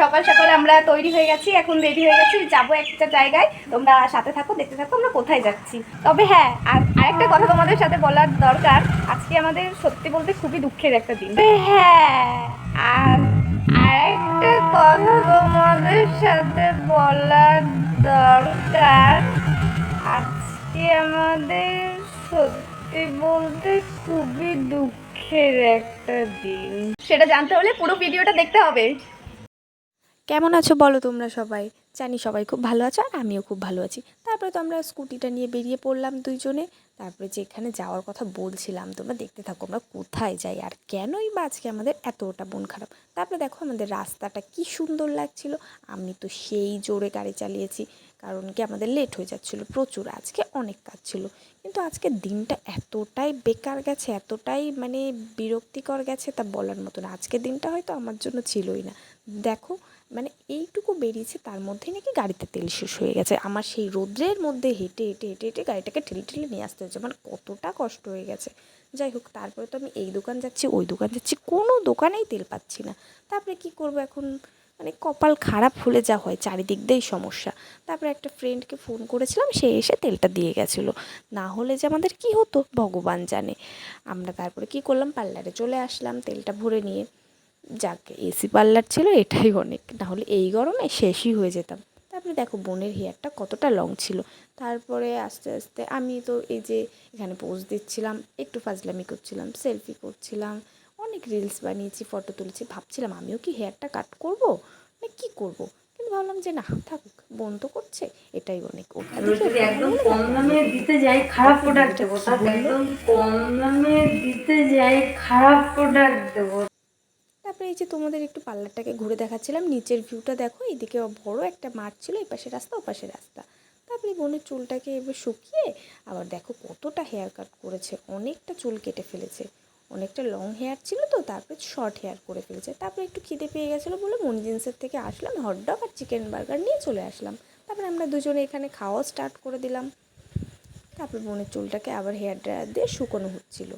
সকাল সকাল আমরা তৈরি হয়ে গেছি, এখন রেডি হয়ে গেছি, যাব একটা জায়গায়। তোমরা সাথে থাকো, দেখতে থাকো, আমরা কোথায় যাচ্ছি। তবে হ্যাঁ আর আরেকটা কথা তোমাদের সাথে বলার দরকার, আজকে আমাদের সত্যি বলতে খুবই দুঃখের একটা দিন। হ্যাঁ আর আরেকটা কথা তোমাদের সাথে বলার দরকার, আজকে আমাদের সত্যি বলতে খুবই দুঃখের একটা দিন। সেটা জানতে হলে পুরো ভিডিওটা দেখতে হবে। কেমন আছো বলো তোমরা সবাই? জানি সবাই খুব ভালো আছো আর আমিও খুব ভালো আছি। তারপরে তো আমরা স্কুটিটা নিয়ে বেরিয়ে পড়লাম দুইজনে। তারপরে যেখানে যাওয়ার কথা বলছিলাম, তোমরা দেখতে থাকো আমরা কোথায় যাই আর কেনই বা আজকে আমাদের এতটা মন খারাপ। তারপরে দেখো আমাদের রাস্তাটা কি সুন্দর লাগছিল। আমি তো সেই জোরে গাড়ি চালিয়েছি, কারণ কি আমাদের লেট হয়ে যাচ্ছিল, প্রচুর আজকে অনেক কাজ ছিল। কিন্তু আজকে দিনটা এতটাই বেকার গেছে, এতটাই মানে বিরক্তিকর গেছে তা বলার মতো না। আজকের দিনটা হয়তো আমার জন্য ছিলই না। দেখো মানে এইটুকু বেরিয়েছে, তার মধ্যেই নাকি গাড়িতে তেল শেষ হয়ে গেছে। আমার সেই রোদ্রের মধ্যে হেঁটে হেঁটে হেঁটে হেঁটে গাড়িটাকে ঠেলে ঠেলে নিয়ে আসতে হয়েছে। মানে কতটা কষ্ট হয়ে গেছে। যাই হোক, তারপরে তো আমি এই দোকান যাচ্ছি, ওই দোকান যাচ্ছি, কোনো দোকানেই তেল পাচ্ছি না। তারপরে কি করব এখন? মানে কপাল খারাপ হলে যা হয়, চারিদিক দিয়েই সমস্যা। তারপরে একটা ফ্রেন্ডকে ফোন করেছিলাম, সে এসে তেলটা দিয়ে গেছিল। না হলে যে আমাদের কি হতো, ভগবান জানে। আমরা তারপরে কি করলাম, পার্লারে চলে আসলাম তেলটা ভরে নিয়ে। যাকে এসি পার্লার ছিল এটাই অনেক। নাহলে এই গরমে শেষই হয়ে যেতাম। তারপরে দেখো বোনের হেয়ারটা কতটা লং ছিল। তারপরে আস্তে আস্তে আমি তো এই যে এখানে পোজ দিচ্ছিলাম একটু ফাজলামি করছিলাম সেলফি করছিলাম অনেক রিলস বানিয়েছি ফটো তুলেছি। ভাবছিলাম আমিও কি হেয়ারটা কাট করব না কি করব? কিন্তু ভাবলাম যে না থাকুক বোন তো করছে এটাই অনেক। একদম কম দামে দিতে যাই খারাপ প্রোডাক্ট দেবো। একদম কম দামে দিতে যাই খারাপ প্রোডাক্ট দেবো। তারপরে এই যে তোমাদের একটু পার্লারটাকে ঘুরে দেখাচ্ছিলাম, নিচের ভিউটা দেখো এইদিকে বড় একটা মাঠ ছিল এই পাশে রাস্তা ও পাশে রাস্তা। তারপরে বোনের চুলটাকে এবার শুকিয়ে আবার দেখো কতটা হেয়ার কাট করেছে, অনেকটা চুল কেটে ফেলেছে। অনেকটা লং হেয়ার ছিল তো, তারপরে শর্ট হেয়ার করে ফেলেছে। তারপরে একটু খিদে পেয়ে গেছিল বলে মন জিন্সের থেকে আসলাম হটডগ আর চিকেন বার্গার নিয়ে চলে আসলাম। তারপরে আমরা দুজনে এখানে খাওয়া স্টার্ট করে দিলাম। তারপর বোনের চুলটাকে আবার হেয়ার ড্রায়ার দিয়ে শুকোনো হচ্ছিল।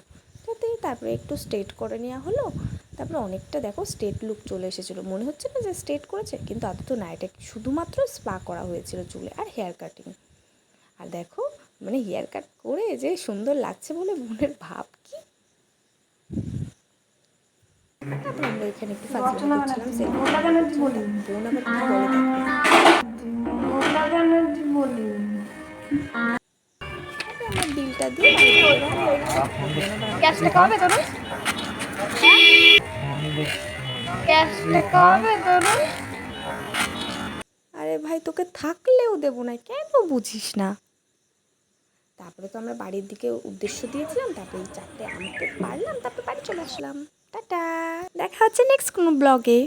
তারপরে একটু স্ট্রেট করে নেওয়া হলো। তারপরে অনেকটা দেখো স্ট্রেট লুক চলে এসেছিল। মনে হচ্ছে না যে স্ট্রেট করেছে কিন্তু আদৌ না এটা শুধুমাত্র স্পা করা হয়েছিল চুলে আর হেয়ার কাটিং আর দেখো মানে হেয়ার কাট করে যে সুন্দর লাগছে বলে বোনের ভাব কি? তারপর আমরা এখানে একটু ফাজলামি করছিলাম selfie বোন আবার কি বলে দিয়ে ক্যাশটা খাওয়াবে তোর আরে ভাই, তোকে থাকলেও দেবো না, কেন বুঝিস না? তারপরে তো আমরা বাড়ির দিকে উদ্দেশ্য দিয়েছিলাম, তারপরে এই চারটে আনতে পারলাম, তারপরে বাড়ি চলে আসলাম। টাটা। দেখা হচ্ছে নেক্সট কোনো ব্লগে